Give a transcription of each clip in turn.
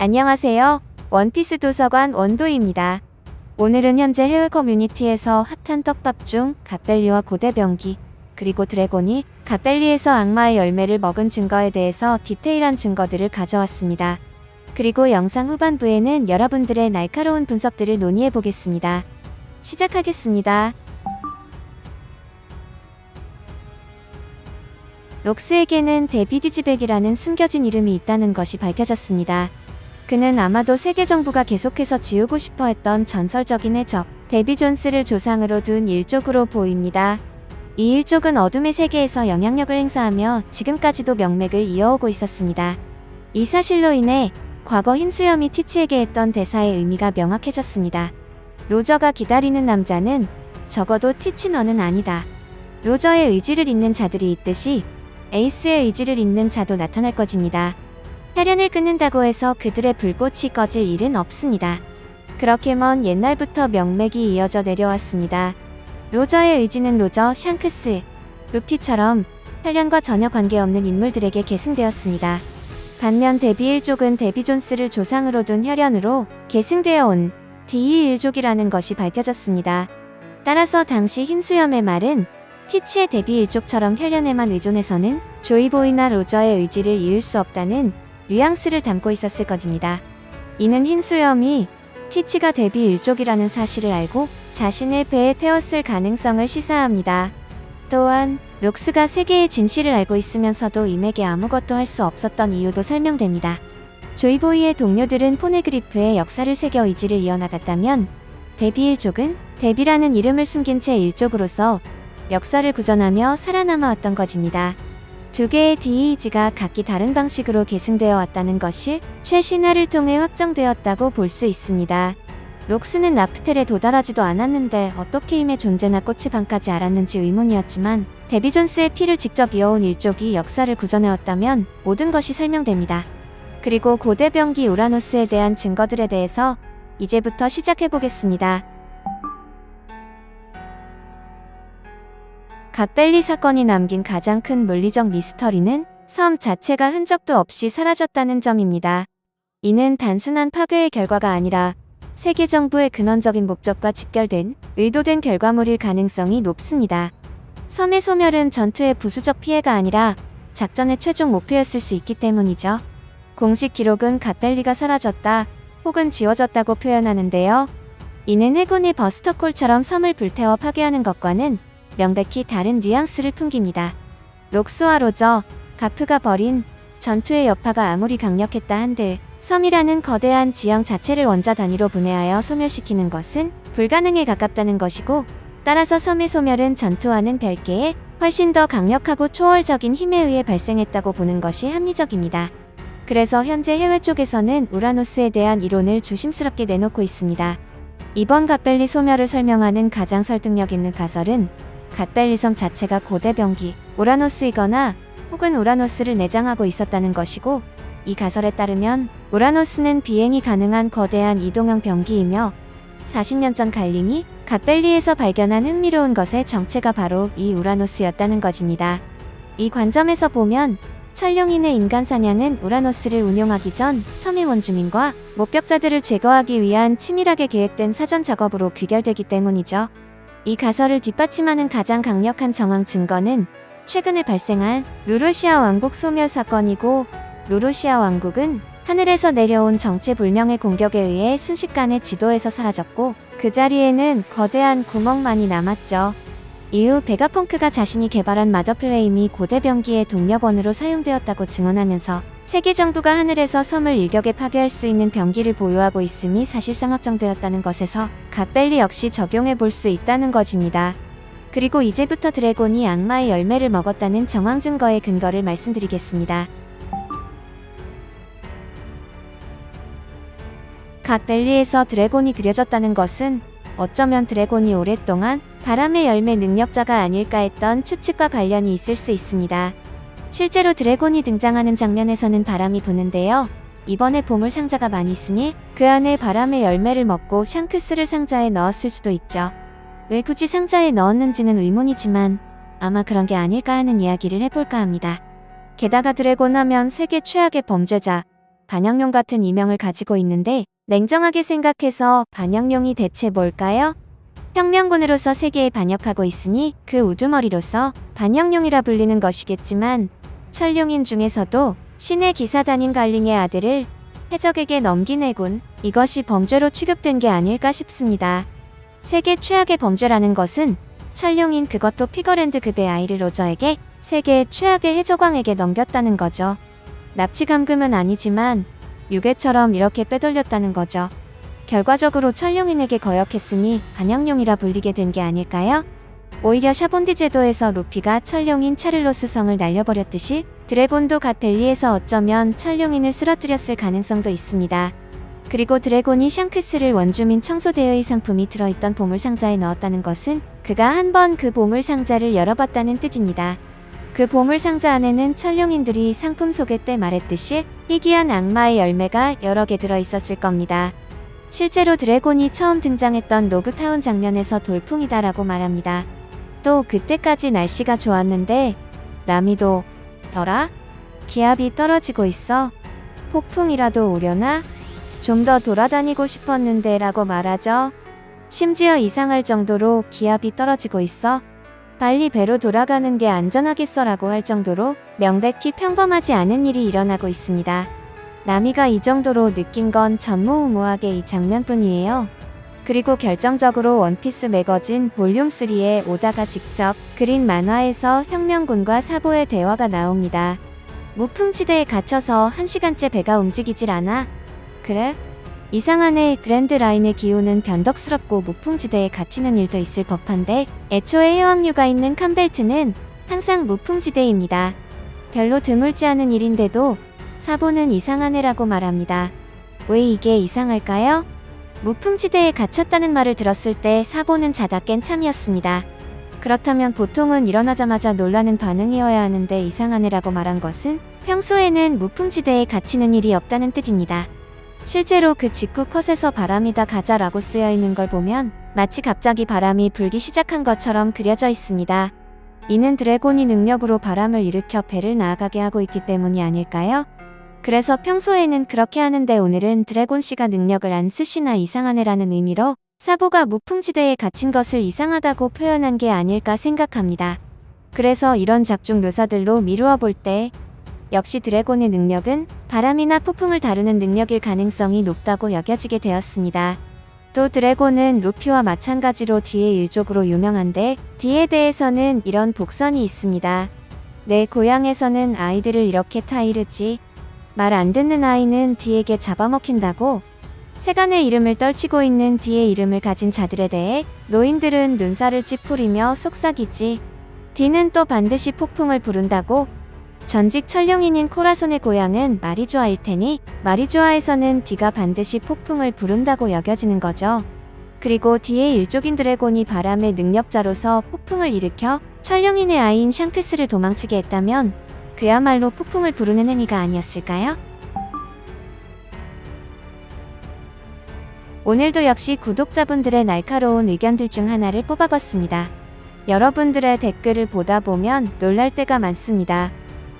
안녕하세요. 원피스 도서관 원도입니다. 오늘은 현재 해외 커뮤니티에서 핫한 떡밥 중 갓벨리와 고대병기, 그리고 드래곤이 갓벨리에서 악마의 열매를 먹은 증거에 대해서 디테일한 증거들을 가져왔습니다. 그리고 영상 후반부에는 여러분들의 날카로운 분석들을 논의해 보겠습니다. 시작하겠습니다. 록스에게는 데비디지백이라는 숨겨진 이름이 있다는 것이 밝혀졌습니다. 그는 아마도 세계 정부가 계속해서 지우고 싶어 했던 전설적인 해적, 데비 존스를 조상으로 둔 일족으로 보입니다. 이 일족은 어둠의 세계에서 영향력을 행사하며 지금까지도 명맥을 이어오고 있었습니다. 이 사실로 인해 과거 흰수염이 티치에게 했던 대사의 의미가 명확해졌습니다. 로저가 기다리는 남자는 적어도 티치 너는 아니다. 로저의 의지를 잇는 자들이 있듯이 에이스의 의지를 잇는 자도 나타날 것입니다. 혈연을 끊는다고 해서 그들의 불꽃이 꺼질 일은 없습니다. 그렇게 먼 옛날부터 명맥이 이어져 내려왔습니다. 로저의 의지는 로저, 샹크스, 루피처럼 혈연과 전혀 관계없는 인물들에게 계승되었습니다. 반면 데비 일족은 데비 존스를 조상으로 둔 혈연으로 계승되어 온 D 일족이라는 것이 밝혀졌습니다. 따라서 당시 흰수염의 말은 티치의 데비 일족처럼 혈연에만 의존해서는 조이보이나 로저의 의지를 이을 수 없다는 뉘앙스를 담고 있었을 것입니다. 이는 흰수염이 티치가 데비 일족이라는 사실을 알고 자신의 배에 태웠을 가능성을 시사합니다. 또한 록스가 세계의 진실을 알고 있으면서도 임에게 아무것도 할 수 없었던 이유도 설명됩니다. 조이보이의 동료들은 포네그리프의 역사를 새겨 의지를 이어나갔다면 데비 일족은 데비라는 이름을 숨긴 채 일족으로서 역사를 구전하며 살아남아왔던 것입니다. 두 개의 DEG가 각기 다른 방식으로 계승되어 왔다는 것이 최신화를 통해 확정되었다고 볼 수 있습니다. 록스는 라프텔에 도달하지도 않았는데 어떻게 힘의 존재나 꽃이 반까지 알았는지 의문이었지만 데비 존스의 피를 직접 이어온 일족이 역사를 구전해왔다면 모든 것이 설명됩니다. 그리고 고대 병기 우라노스에 대한 증거들에 대해서 이제부터 시작해보겠습니다. 갓벨리 사건이 남긴 가장 큰 물리적 미스터리는 섬 자체가 흔적도 없이 사라졌다는 점입니다. 이는 단순한 파괴의 결과가 아니라 세계 정부의 근원적인 목적과 직결된 의도된 결과물일 가능성이 높습니다. 섬의 소멸은 전투의 부수적 피해가 아니라 작전의 최종 목표였을 수 있기 때문이죠. 공식 기록은 갓벨리가 사라졌다 혹은 지워졌다고 표현하는데요. 이는 해군이 버스터콜처럼 섬을 불태워 파괴하는 것과는 명백히 다른 뉘앙스를 풍깁니다. 록스와 로저, 가프가 벌인 전투의 여파가 아무리 강력했다 한들 섬이라는 거대한 지형 자체를 원자 단위로 분해하여 소멸시키는 것은 불가능에 가깝다는 것이고 따라서 섬의 소멸은 전투와는 별개의 훨씬 더 강력하고 초월적인 힘에 의해 발생했다고 보는 것이 합리적입니다. 그래서 현재 해외 쪽에서는 우라노스에 대한 이론을 조심스럽게 내놓고 있습니다. 이번 갓벨리 소멸을 설명하는 가장 설득력 있는 가설은 갓벨리 섬 자체가 고대 병기, 우라노스이거나 혹은 우라노스를 내장하고 있었다는 것이고 이 가설에 따르면 우라노스는 비행이 가능한 거대한 이동형 병기이며 40년 전 갈링이 갓벨리에서 발견한 흥미로운 것의 정체가 바로 이 우라노스였다는 것입니다. 이 관점에서 보면 찰룡인의 인간 사냥은 우라노스를 운용하기 전 섬의 원주민과 목격자들을 제거하기 위한 치밀하게 계획된 사전 작업으로 귀결되기 때문이죠. 이 가설을 뒷받침하는 가장 강력한 정황 증거는 최근에 발생한 루루시아 왕국 소멸 사건이고 루루시아 왕국은 하늘에서 내려온 정체불명의 공격에 의해 순식간에 지도에서 사라졌고 그 자리에는 거대한 구멍만이 남았죠. 이후 베가펑크가 자신이 개발한 마더플레임이 고대 병기의 동력원으로 사용되었다고 증언하면서 세계 정부가 하늘에서 섬을 일격에 파괴할 수 있는 병기를 보유하고 있음이 사실상 확정되었다는 것에서 갓벨리 역시 적용해 볼 수 있다는 것입니다. 그리고 이제부터 드래곤이 악마의 열매를 먹었다는 정황 증거의 근거를 말씀드리겠습니다. 갓벨리에서 드래곤이 그려졌다는 것은 어쩌면 드래곤이 오랫동안 바람의 열매 능력자가 아닐까 했던 추측과 관련이 있을 수 있습니다. 실제로 드래곤이 등장하는 장면에서는 바람이 부는데요. 이번에 보물 상자가 많이 있으니 그 안에 바람의 열매를 먹고 샹크스를 상자에 넣었을 수도 있죠. 왜 굳이 상자에 넣었는지는 의문이지만 아마 그런 게 아닐까 하는 이야기를 해볼까 합니다. 게다가 드래곤 하면 세계 최악의 범죄자, 반영용 같은 이명을 가지고 있는데 냉정하게 생각해서 반영용이 대체 뭘까요? 혁명군으로서 세계에 반역하고 있으니 그 우두머리로서 반영용이라 불리는 것이겠지만 천룡인 중에서도 신의 기사단인 갈링의 아들을 해적에게 넘긴 해군 이것이 범죄로 취급된 게 아닐까 싶습니다. 세계 최악의 범죄라는 것은 천룡인 그것도 피거랜드급의 아이를 로저에게 세계 최악의 해적왕에게 넘겼다는 거죠. 납치 감금은 아니지만 유괴처럼 이렇게 빼돌렸다는 거죠. 결과적으로 천룡인에게 거역했으니 반영용이라 불리게 된 게 아닐까요? 오히려 샤본디 제도에서 루피가 천룡인 차를로스 성을 날려버렸듯이 드래곤도 갓 벨리에서 어쩌면 천룡인을 쓰러뜨렸을 가능성도 있습니다. 그리고 드래곤이 샹크스를 원주민 청소대여의 상품이 들어있던 보물상자에 넣었다는 것은 그가 한 번 그 보물상자를 열어봤다는 뜻입니다. 그 보물상자 안에는 천룡인들이 상품 소개 때 말했듯이 희귀한 악마의 열매가 여러 개 들어있었을 겁니다. 실제로 드래곤이 처음 등장했던 로그타운 장면에서 돌풍이다라고 말합니다. 또 그때까지 날씨가 좋았는데 남이도 더라 기압이 떨어지고 있어 폭풍이라도 오려나 좀 더 돌아다니고 싶었는데 라고 말하죠. 심지어 이상할 정도로 기압이 떨어지고 있어 빨리 배로 돌아가는 게 안전하겠어 라고 할 정도로 명백히 평범하지 않은 일이 일어나고 있습니다. 나미가 이 정도로 느낀 건 전무후무하게 이 장면뿐이에요. 그리고 결정적으로 원피스 매거진 볼륨 3에 오다가 직접 그린 만화에서 혁명군과 사보의 대화가 나옵니다. 무풍지대에 갇혀서 한 시간째 배가 움직이질 않아. 그래? 이상하네 그랜드 라인의 기후는 변덕스럽고 무풍지대에 갇히는 일도 있을 법한데 애초에 해왕류가 있는 캄벨트는 항상 무풍지대입니다. 별로 드물지 않은 일인데도 사보는 이상한 애라고 말합니다. 왜 이게 이상할까요? 무풍지대에 갇혔다는 말을 들었을 때 사보는 자다 깬 참이었습니다. 그렇다면 보통은 일어나자마자 놀라는 반응이어야 하는데 이상한 애라고 말한 것은 평소에는 무풍지대에 갇히는 일이 없다는 뜻입니다. 실제로 그 직후 컷에서 바람이다 가자라고 쓰여 있는 걸 보면 마치 갑자기 바람이 불기 시작한 것처럼 그려져 있습니다. 이는 드래곤이 능력으로 바람을 일으켜 배를 나아가게 하고 있기 때문이 아닐까요? 그래서 평소에는 그렇게 하는데 오늘은 드래곤 씨가 능력을 안 쓰시나 이상한 애라는 의미로 사보가 무풍지대에 갇힌 것을 이상하다고 표현한 게 아닐까 생각합니다. 그래서 이런 작중 묘사들로 미루어 볼 때 역시 드래곤의 능력은 바람이나 폭풍을 다루는 능력일 가능성이 높다고 여겨지게 되었습니다. 또 드래곤은 루피와 마찬가지로 뒤의 일족으로 유명한데 뒤에 대해서는 이런 복선이 있습니다. 내 고향에서는 아이들을 이렇게 타이르지 말 안 듣는 아이는 뒤에게 잡아먹힌다고? 세간의 이름을 떨치고 있는 뒤의 이름을 가진 자들에 대해 노인들은 눈살을 찌푸리며 속삭이지. 뒤는 또 반드시 폭풍을 부른다고? 전직 천령인인 코라손의 고향은 마리조아일 테니 마리조아에서는 뒤가 반드시 폭풍을 부른다고 여겨지는 거죠. 그리고 뒤의 일족인 드래곤이 바람의 능력자로서 폭풍을 일으켜 천령인의 아이인 샹크스를 도망치게 했다면 그야말로 폭풍을 부르는 행위가 아니었을까요? 오늘도 역시 구독자분들의 날카로운 의견들 중 하나를 뽑아봤습니다. 여러분들의 댓글을 보다 보면 놀랄 때가 많습니다.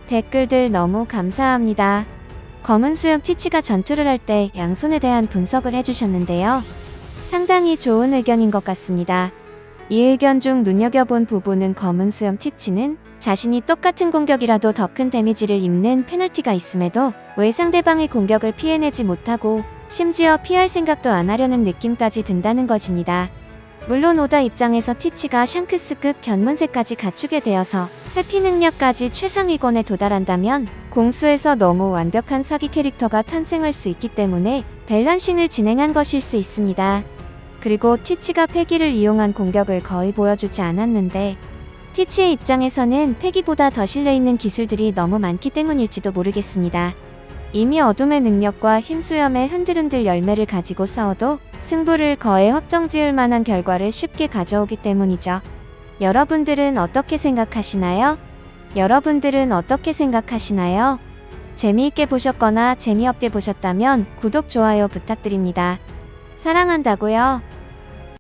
댓글들 너무 감사합니다. 검은 수염 티치가 전투를 할 때 양손에 대한 분석을 해주셨는데요. 상당히 좋은 의견인 것 같습니다. 이 의견 중 눈여겨본 부분은 검은 수염 티치는 자신이 똑같은 공격이라도 더 큰 데미지를 입는 페널티가 있음에도 왜 상대방의 공격을 피해내지 못하고 심지어 피할 생각도 안 하려는 느낌까지 든다는 것입니다. 물론 오다 입장에서 티치가 샹크스급 견문세까지 갖추게 되어서 회피 능력까지 최상위권에 도달한다면 공수에서 너무 완벽한 사기 캐릭터가 탄생할 수 있기 때문에 밸런싱을 진행한 것일 수 있습니다. 그리고 티치가 패기를 이용한 공격을 거의 보여주지 않았는데 티치의 입장에서는 패기보다 더 실려있는 기술들이 너무 많기 때문일지도 모르겠습니다. 이미 어둠의 능력과 흰 수염의 흔들흔들 열매를 가지고 싸워도 승부를 거의 확정지을 만한 결과를 쉽게 가져오기 때문이죠. 여러분들은 어떻게 생각하시나요? 여러분들은 어떻게 생각하시나요? 재미있게 보셨거나 재미없게 보셨다면 구독, 좋아요 부탁드립니다. 사랑한다고요?